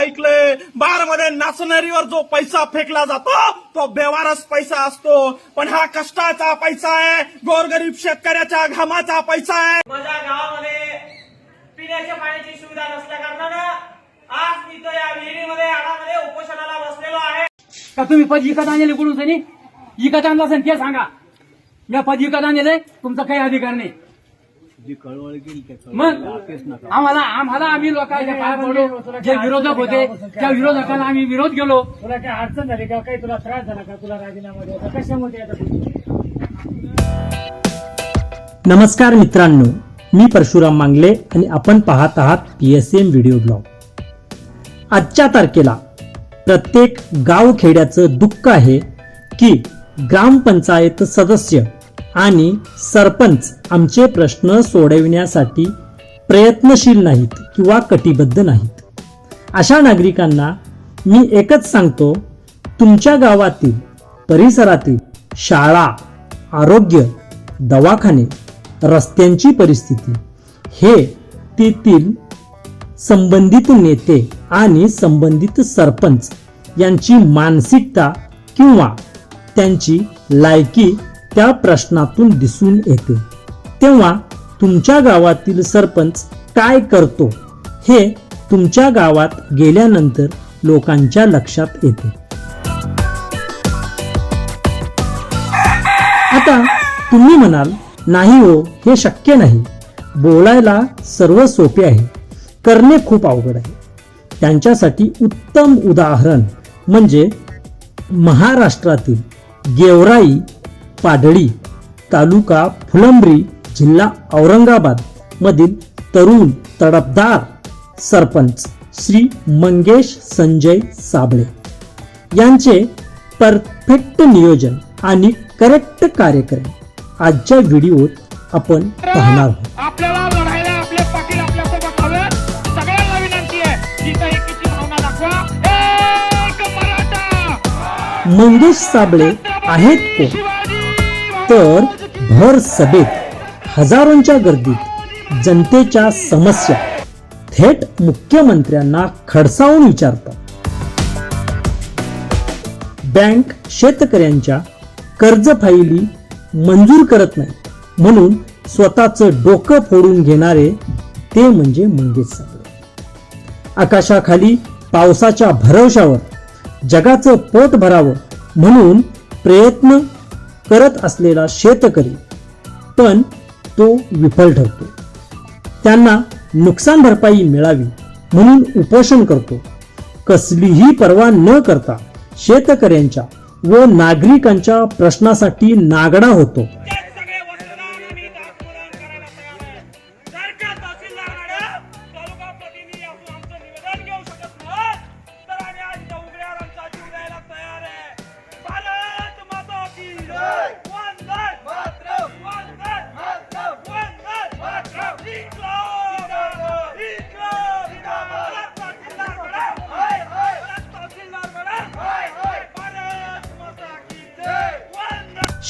ऐकलंय बारमध्ये नाचणारीवर जो पैसा फेकला जातो तो बेवारस पैसा असतो. पण हा कष्टाचा पैसा आहे गोरगरीब शेतकऱ्याच्या घामाचा पैसा आहे. माझ्या गावामध्ये पिण्याच्या पाण्याची सुविधा नसल्या कारणानं आज मी तो या विहिरीमध्ये आडामध्ये उपोषणाला बसलेलो आहे. का तुम्ही पद विकत आणले कुठून सनी? विकत आणला असेल ते सांगा. मी पद विकत आणले तुमचा काही अधिकार नाही. मग आम्हाला आम्हाला आम्ही लोकांच्या पाया पडलो. जे विरोधक होते त्या विरोधकांना आम्ही विरोध केलो. तुला काय अडचण झाली का? काही तुला त्रास झाला का? तुला राजीनामा द्यायचा? कशामध्ये आता नमस्कार मित्रांनो. मी परशुराम मांगले आणि आपण पाहत आहात P S M video blog आजच्या तारखेला प्रत्येक गाव खेड्याचं दुःख आहे की ग्रामपंचायत सदस्य आणि सरपंच आमचे प्रश्न सोडविण्यासाठी प्रयत्नशील नाहीत किंवा कटिबद्ध नाहीत. अशा नागरिकांना मी एकच सांगतो तुमच्या गावातील परिसरातील शाळा आरोग्य दवाखाने रस्त्यांची परिस्थिती हे तेथील संबंधित नेते आणि संबंधित सरपंच यांची मानसिकता किंवा त्यांची लायकी त्या प्रश्नातून दिसून येते. तेव्हा तुमच्या गावातील सरपंच काय करतो हे तुमच्या गावात गेल्यानंतर लोकांच्या लक्षात येते. आता तुम्ही म्हणाल नाही हो हे शक्य नाही. बोलायला सर्व सोपे आहे. करणे खूप अवघड आहे. त्यांच्यासाठी उत्तम उदाहरण म्हणजे महाराष्ट्रातील गेवराई पाडळी तालुका फुलंब्री जिल्हा औरंगाबाद मधील तरुण तडफदार सरपंच श्री मंगेश संजय साबळे. यांचे परफेक्ट नियोजन आणि करेक्ट कार्यक्रम आजच्या व्हिडिओत आपण पाहणार आहोत. मंगेश साबळे आहेत कोण? तर भर सभेत हजारोंच्या गर्दीत जनतेच्या समस्या. थेट मुख्यमंत्र्यांना खडसावून विचारतात. बँक शेतकऱ्यांच्या कर्ज फाईली मंजूर करत नाही म्हणून स्वतःचं डोकं फोडून घेणारे ते म्हणजे मंगेश साबळे आकाशाखाली पावसाच्या भरवशावर जगाचं पोट भरावं म्हणून प्रयत्न करत असलेला शेतकरी पण तो विफल ठरतो. त्यांना नुकसान भरपाई मिळावी म्हणून उपोषण करतो. कसलीही पर्वा न करता शेतकऱ्यांच्या व नागरिकांच्या प्रश्नासाठी नागडा होतो.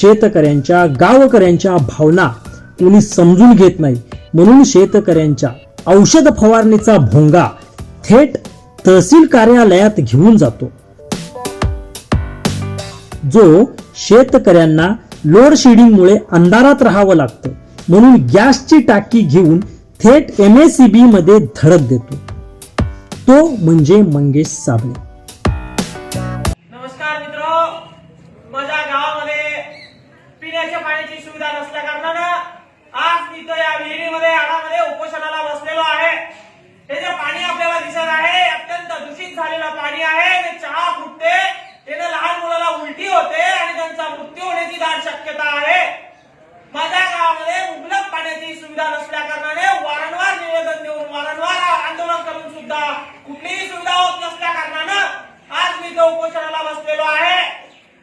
शेतकऱ्यांच्या गावकऱ्यांच्या भावना कोणी समजून घेत नाही. म्हणून शेतकऱ्यांच्या औषध फवारणीचा भोंगा थेट तहसील कार्यालयात घेऊन जातो. जो शेतकऱ्यांना लोड शेडिंगमुळे अंधारात राहावं लागतं. म्हणून गॅसची टाकी घेऊन थेट एम एस सी बी मध्ये धडक देतो. तो म्हणजे मंगेश साबळे नमस्कार मित्र माझ्या गावामध्ये पिण्याच्या पाण्याची सुविधा नसल्या कारणानं आज मी तो या विहिरीमध्ये आडामध्ये उपोषणाला बसलेलो आहे हे जे पाणी आपल्याला दिसत आहे अत्यंत दूषित झालेलं पाणी आहे ते चहा फुटते त्याने लहान मुलाला उलटी होते आणि त्यांचा मृत्यू होण्याची दाट शक्यता आहे माझ्या गावामध्ये मुबलक पाण्याची सुविधा नसल्या कारणाने वारंवार निवेदन देऊन वारंवार आंदोलन करून सुद्धा कुठलीही सुविधा होत नसल्या कारणानं आज मी तो उपोषणाला बसलेलो आहे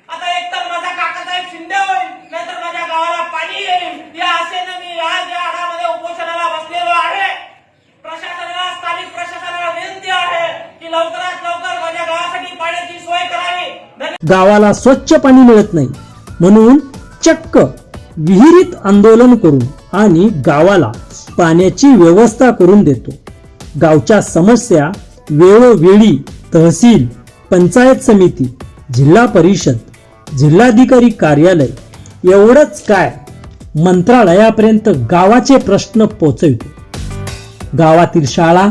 आता एकतर माझा काकासाहेब शिंदे होईल नाहीतर माझ्या गावाला पाणी येईल या आशेने मी आज या आडामध्ये उपोषणाला बसलेलो आहे प्रशासनाला स्थानिक प्रशासनाला विनंती आहे की लवकरात लवकर माझ्या गावासाठी पाण्याची सोय करावी. गावाला स्वच्छ पाणी मिळत नाही. म्हणून चक्क विहिरीत आंदोलन करून आणि गावाला पाण्याची व्यवस्था करून देतो. गावच्या समस्या वेळोवेळी तहसील पंचायत समिती जिल्हा परिषद जिल्हाधिकारी कार्यालय एवढंच काय मंत्रालयापर्यंत गावाचे प्रश्न पोचवितो. गावातील शाळा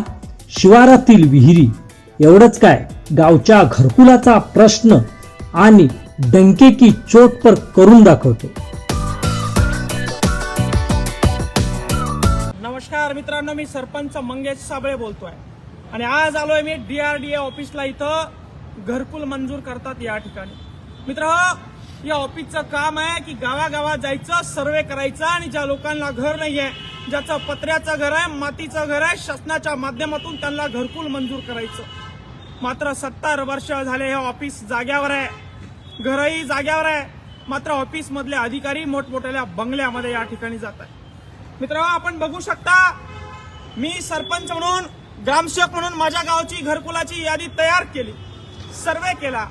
शिवारातील विहिरी एवढंच काय गावच्या घरकुलाचा प्रश्न आणि डंके की चोट पर करून दाखवतो. नमस्कार मित्रांनो मी सरपंच मंगेश साबळे बोलतोय. आणि आज आलोय मी डीआरडीए ऑफिसला इथं. घरकुल मंजूर करतात या ठिकाणी. मित्र या ऑफिसचं काम आहे की गावागावात जायचं सर्वे करायचं आणि ज्या लोकांना घर नाहीये ज्याचं पत्र्याचं घर आहे मातीचं घर आहे शासनाच्या माध्यमातून त्यांना घरकुल मंजूर करायचं. मात्र सत्तर वर्ष झाले हे ऑफिस जाग्यावर आहे. घरही जाग्यावर आहे. मात्र ऑफिस मधले अधिकारी मोठमोठ्या बंगल्यामध्ये या ठिकाणी जात आहे मित्र आपण बघू शकता मी सरपंच म्हणून ग्रामसेवक म्हणून माझ्या गावची घरकुलाची यादी तयार केली. सर्वे केला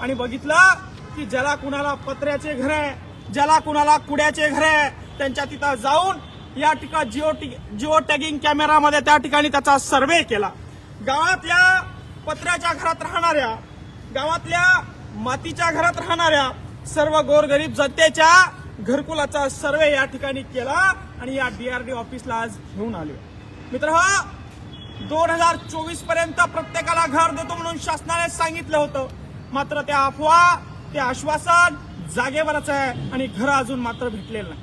आणि बघितलं की ज्याला कुणाला पत्र्याचे घर आहे ज्याला कुणाला कुड्याचे घर आहे त्यांच्या तिथं जाऊन या ठिकाणी जिओ जिओ टॅगिंग कॅमेरामध्ये त्या ठिकाणी त्याचा सर्वे केला. गावातल्या पत्र्याच्या घरात राहणाऱ्या गावातल्या मातीच्या घरात राहणाऱ्या सर्व गोरगरीब जनतेच्या घरकुलाचा सर्वे या ठिकाणी केला आणि या डीआरडी ऑफिसला आज घेऊन आले मित्र दोन हजार चोवीसपर्यंत प्रत्येकाला घर देतो म्हणून शासनाने सांगितलं होतं. मात्र त्या अफवा ते आश्वासन जागेवरच आहे आणि घर अजून मात्र भेटलेलं नाही.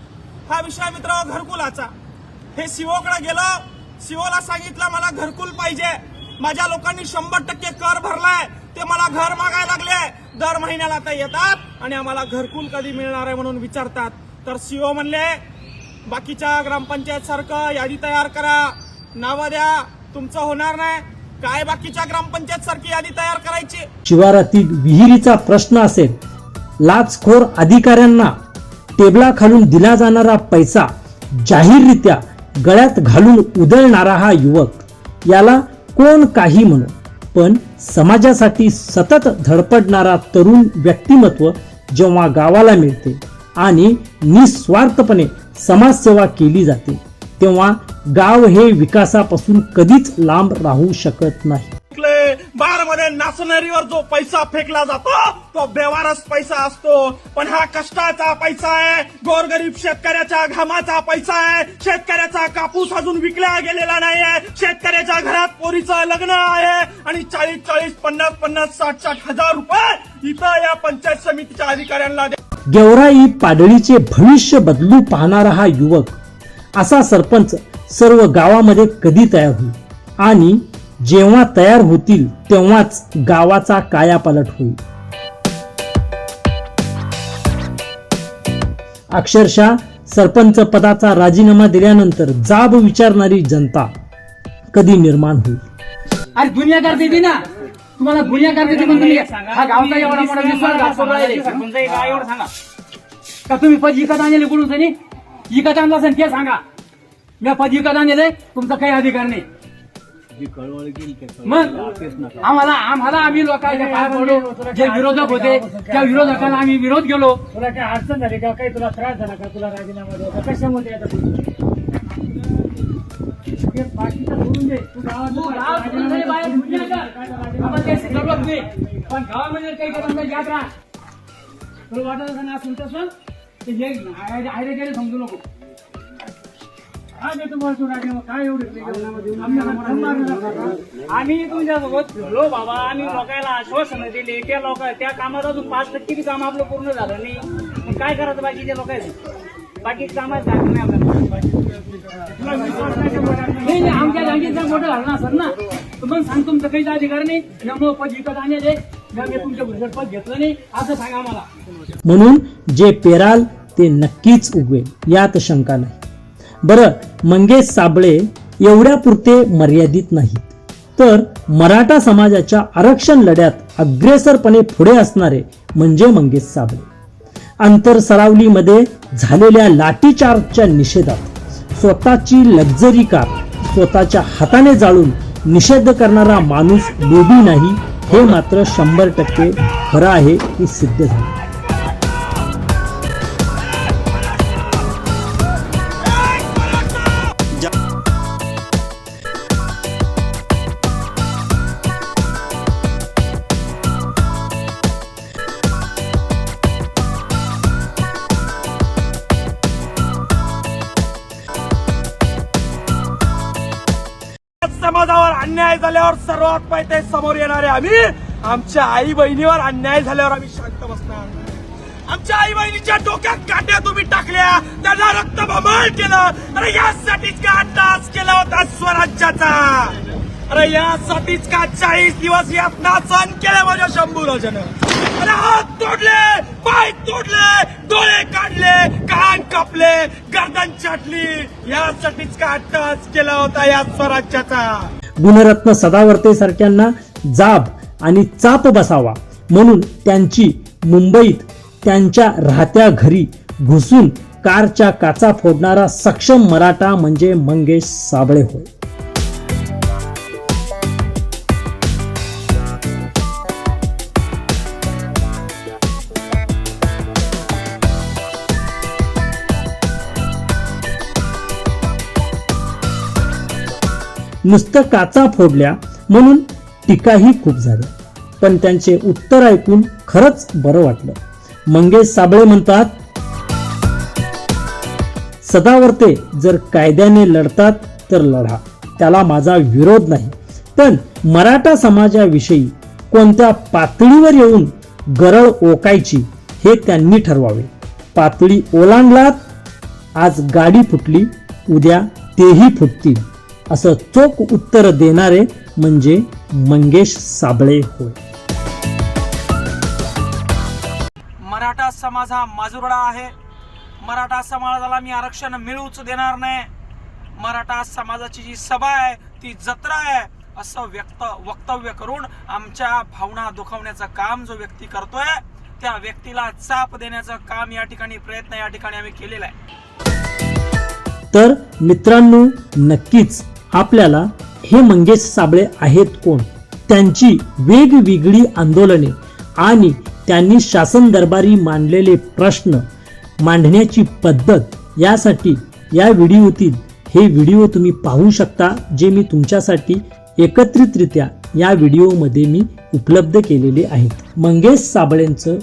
हा विषय मित्र घरकुलाचा. हे सीओकडे गेलं सीओला सांगितलं मला घरकुल पाहिजे. माझ्या लोकांनी शंभर टक्के कर भरलाय. ते मला घर मागायला लागले. दर महिन्याला ते येतात आणि आम्हाला घरकुल कधी मिळणार आहे म्हणून विचारतात. तर सीओ म्हणले बाकीच्या ग्रामपंचायत सारखं यादी तयार करा. नावं द्या. तुमचं होणार नाही. काय बाकीच्या ग्रामपंचायत सारखी यादी तयार करायची? शिवारातील विहिरीचा प्रश्न असेल लाचखोर अधिकाऱ्यांना टेबलाखालून दिला जाणारा पैसा जाहीररित्या गळ्यात घालून उधळणारा हा युवक याला कोण काही म्हणो पण समाजासाठी सतत धडपडणारा तरुण व्यक्तिमत्व जेव्हा गावाला मिळते आणि निस्वार्थपणे समाजसेवा केली जाते तेव्हा गाव हे विकासापासून कधीच लांब राहू शकत नाही. बारमध्ये नासनरीवर जो पैसा फेकला जातो तो बेवारस पैसा असतो. पण हा कष्टाचा पैसा आहे गोरगरीब शेतकऱ्याच्या घामाचा पैसा आहे शेतकऱ्याचा कापूस अजून विकला गेलेला नाहीये शेतकऱ्याच्या घरात पोरीचं लग्न आहे आणि चाळीस चाळीस पन्नास पन्नास साठ साठ हजार रुपये इथं या पंचायत समितीच्या अधिकाऱ्यांना गेवराई पाडळीचे भविष्य बदलू पाहणारा हा युवक असा सरपंच सर्व गावामध्ये कधी तयार होईल? आणि जेव्हा तयार होतील तेव्हाच गावाचा कायापालट होईल. अक्षरशः सरपंच पदाचा राजीनामा दिल्यानंतर जाब विचारणारी जनता कधी निर्माण होईल? अरे दुनिया करते ना तुम्हाला दुनिया करते ती पण तुम्ही हा गावचा एवढा मोठा विश्वासघात करून राहिले. का तुम्ही पद विकत आणले कुठून सनी विकत आणला असेल ते सांगा. मी पद विकत आणले तुमचा काही अधिकार नाही. मग आम्हाला आम्हाला आम्ही लोकांच्या पाय पडलो. जे विरोधक होते त्या विरोधकांना आम्ही विरोध केलो. तुला काय अडचण झाली का काही तुला त्रास झाला का? तुला राजीनामा द्यायचा? पण गावामध्ये काही करत तुला वाटत असं ना ते जे गेले समजू नको? आम्ही तुमच्यासोबत फिरलो बाबा आम्ही लोकांना आश्वासन दिले. त्या लोक त्या कामात अजून पाच टक्के काम आपलं पूर्ण झालं नाही. काय करायचं बाकीच्या लोकांनी बाकी कामात झालं नाही आपल्याला. नाही आमच्या जागेचा मोठं घालणार असेल ना. तर मग सांग तुमचं काहीच अधिकार नाही. नमो पद विकत आणले तुमच्या भुजर पद घेतलं नाही. असं सांगा आम्हाला. म्हणून जे पेराल ते नक्कीच उगवेल. यात शंका नाही. बरं मंगेश साबळे एवढ्या पुरते मर्यादित नाहीत. तर मराठा समाजाच्या आरक्षण लढ्यात अग्रेसरपणे पुढे असणारे म्हणजे मंगेश साबळे. आंतरसरावलीमध्ये झालेल्या लाठीचार्जच्या निषेधात स्वतःची लक्झरी कार स्वतःच्या हाताने जाळून निषेध करणारा माणूस लोभी नाही हे मात्र शंभर टक्के खरं आहे की सिद्ध झालं. समाजावर अन्याय झाल्यावर सर्वात पहिले समोर येणारे आम्ही. आमच्या आई बहिणीवर अन्याय झाल्यावर आम्ही शांत बसणार. आमच्या आई बहिणीच्या डोक्यात काट्या तुम्ही टाकल्या. त्यांना रक्तबंबाळ केलं. अरे यासाठीच का अट्टास केला होता स्वराज्याचा? अरे यासाठीच का चाळीस दिवस यातना सण केले माझ्या शंभू राजानं अरे हात तोडले पाय तोडले डोळे काढले कान कापले लोकांची आटली यासाठीच का अट्टास केला होता या स्वराज्याचा? गुणरत्न सदावर्ते सारख्यांना जाब आणि चाप बसावा म्हणून त्यांची मुंबईत त्यांच्या राहत्या घरी घुसून कारच्या काचा फोडणारा सक्षम मराठा म्हणजे मंगेश साबळे होय. नुसतं काचा फोडल्या म्हणून टीकाही खूप झाल्या पण त्यांचे उत्तर ऐकून खरंच बरं वाटलं. मंगेश साबळे म्हणतात सदावर्ते जर कायद्याने लढतात तर लढा. त्याला माझा विरोध नाही. पण मराठा समाजाविषयी कोणत्या पातळीवर येऊन गरळ ओकायची हे त्यांनी ठरवावे. पातळी ओलांडलात आज गाडी फुटली उद्या तेही फुटतील. असं चोख उत्तर देणारे म्हणजे मंगेश साबळे होय. मराठा समाज हा माजुरडा आहे. मराठा समाजाला मी आरक्षण मिळूच देणार नाही. मराठा समाजाची जी सभा आहे ती जत्रा आहे असं व्यक्त वक्तव्य करून आमच्या भावना दुखवण्याचं काम जो व्यक्ती करतोय त्या व्यक्तीला चाप देण्याचं काम या ठिकाणी प्रयत्न या ठिकाणी आम्ही केलेला आहे. तर मित्रांनो नक्कीच आपल्याला हे मंगेश साबळे आहेत कोण? त्यांची वेगवेगळी आंदोलने आणि त्यांनी शासन दरबारी मांडलेले प्रश्न मांडण्याची पद्धत यासाठी या व्हिडिओतील हे व्हिडिओ तुम्ही पाहू शकता जे मी तुमच्यासाठी एकत्रितरित्या या व्हिडिओमध्ये मी उपलब्ध केलेले आहेत. मंगेश साबळेंचं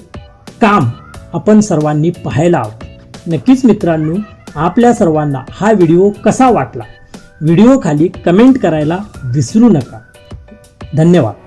काम आपण सर्वांनी पाहायला हवं. नक्कीच मित्रांनो आपल्या सर्वांना हा व्हिडिओ कसा वाटला? व्हिडिओ खाली कमेंट करायला विसरू नका. धन्यवाद.